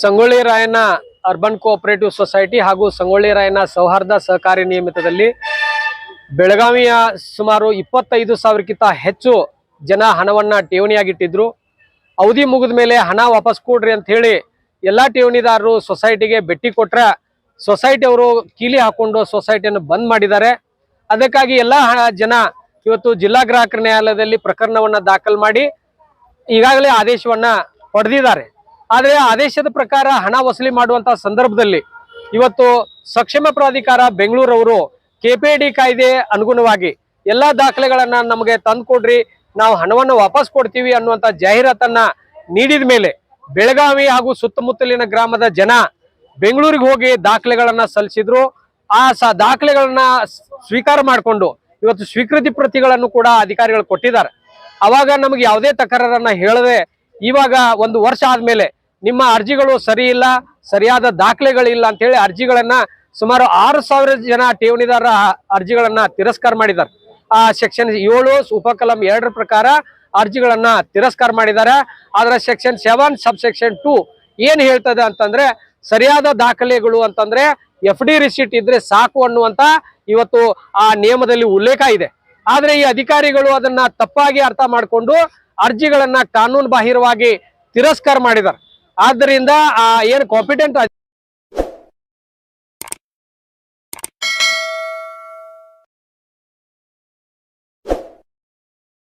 Sangolli Rayanna urban cooperative society ಹಾಗೂ ಸಂಗೊಳ್ಳಿ ರಾಯಣ್ಣ ಸೌಹಾರ್ದ ಸಹಕಾರಿ ನಿಯಮಿತದಲ್ಲಿ ಬೆಳಗಾವಿಯ ಸುಮಾರು ಇಪ್ಪತ್ತೈದು ಸಾವಿರಕ್ಕಿಂತ ಹೆಚ್ಚು ಜನ ಹಣವನ್ನು ಠೇವಣಿಯಾಗಿಟ್ಟಿದ್ರು. ಅವಧಿ ಮುಗಿದ ಮೇಲೆ ಹಣ ವಾಪಸ್ ಕೊಡ್ರಿ ಅಂತ ಹೇಳಿ ಎಲ್ಲ ಠೇವಣಿದಾರರು ಸೊಸೈಟಿಗೆ ಭೇಟಿ ಕೊಟ್ರ ಸೊಸೈಟಿ ಅವರು ಕೀಲಿ ಹಾಕೊಂಡು ಸೊಸೈಟಿಯನ್ನು ಬಂದ್ ಮಾಡಿದ್ದಾರೆ. ಅದಕ್ಕಾಗಿ ಎಲ್ಲ ಜನ ಇವತ್ತು ಜಿಲ್ಲಾ ಗ್ರಾಹಕರ ನ್ಯಾಯಾಲಯದಲ್ಲಿ ಪ್ರಕರಣವನ್ನು ದಾಖಲು ಮಾಡಿ ಈಗಾಗಲೇ ಆದೇಶವನ್ನು ಪಡೆದಿದ್ದಾರೆ. ಆದರೆ ಆದೇಶದ ಪ್ರಕಾರ ಹಣ ವಸೂಲಿ ಮಾಡುವಂತಹ ಸಂದರ್ಭದಲ್ಲಿ ಇವತ್ತು ಸಕ್ಷಮ ಪ್ರಾಧಿಕಾರ ಬೆಂಗಳೂರವರು ಕೆಪಿಡಿ ಕಾಯ್ದೆ ಅನುಗುಣವಾಗಿ ಎಲ್ಲಾ ದಾಖಲೆಗಳನ್ನ ನಮಗೆ ತಂದುಕೊಡ್ರಿ, ನಾವು ಹಣವನ್ನು ವಾಪಸ್ ಕೊಡ್ತೀವಿ ಅನ್ನುವಂತ ಜಾಹೀರಾತನ್ನ ನೀಡಿದ ಮೇಲೆ ಬೆಳಗಾವಿ ಹಾಗೂ ಸುತ್ತಮುತ್ತಲಿನ ಗ್ರಾಮದ ಜನ ಬೆಂಗಳೂರಿಗೆ ಹೋಗಿ ದಾಖಲೆಗಳನ್ನ ಸಲ್ಲಿಸಿದ್ರು. ಆ ಸ ದಾಖಲೆಗಳನ್ನ ಸ್ವೀಕಾರ ಮಾಡಿಕೊಂಡು ಇವತ್ತು ಸ್ವೀಕೃತಿ ಪ್ರತಿಗಳನ್ನು ಕೂಡ ಅಧಿಕಾರಿಗಳು ಕೊಟ್ಟಿದ್ದಾರೆ. ಅವಾಗ ನಮಗೆ ಯಾವುದೇ ತಕರಾರನ್ನ ಹೇಳದೆ ಇವಾಗ ಒಂದು ವರ್ಷ ಆದ್ಮೇಲೆ ನಿಮ್ಮ ಅರ್ಜಿಗಳು ಸರಿ ಇಲ್ಲ, ಸರಿಯಾದ ದಾಖಲೆಗಳಿಲ್ಲ ಅಂತ ಹೇಳಿ ಅರ್ಜಿಗಳನ್ನ ಸುಮಾರು ಆರು ಸಾವಿರ ಜನ ಠೇವಣಿದಾರರ ಅರ್ಜಿಗಳನ್ನ ತಿರಸ್ಕಾರ ಮಾಡಿದ್ದಾರೆ. ಆ ಸೆಕ್ಷನ್ ಏಳು, ಉಪಕಲಂ ಎರಡರ ಪ್ರಕಾರ ಅರ್ಜಿಗಳನ್ನ ತಿರಸ್ಕಾರ ಮಾಡಿದ್ದಾರೆ. ಆದ್ರೆ section seven, sub section two ಏನು ಹೇಳ್ತದೆ ಅಂತಂದ್ರೆ ಸರಿಯಾದ ದಾಖಲೆಗಳು ಅಂತಂದ್ರೆ ಎಫ್ ಡಿ ರಿಸೀಟ್ ಇದ್ರೆ ಸಾಕು ಅನ್ನುವಂತ ಇವತ್ತು ಆ ನಿಯಮದಲ್ಲಿ ಉಲ್ಲೇಖ ಇದೆ. ಆದರೆ ಈ ಅಧಿಕಾರಿಗಳು ಅದನ್ನ ತಪ್ಪಾಗಿ ಅರ್ಥ ಮಾಡಿಕೊಂಡು ಅರ್ಜಿಗಳನ್ನ ಕಾನೂನು ಬಾಹಿರವಾಗಿ ತಿರಸ್ಕಾರ ಮಾಡಿದ್ದಾರೆ. ಆದ್ದರಿಂದ ಏನು ಕಾಂಪಿಟೆಂಟ್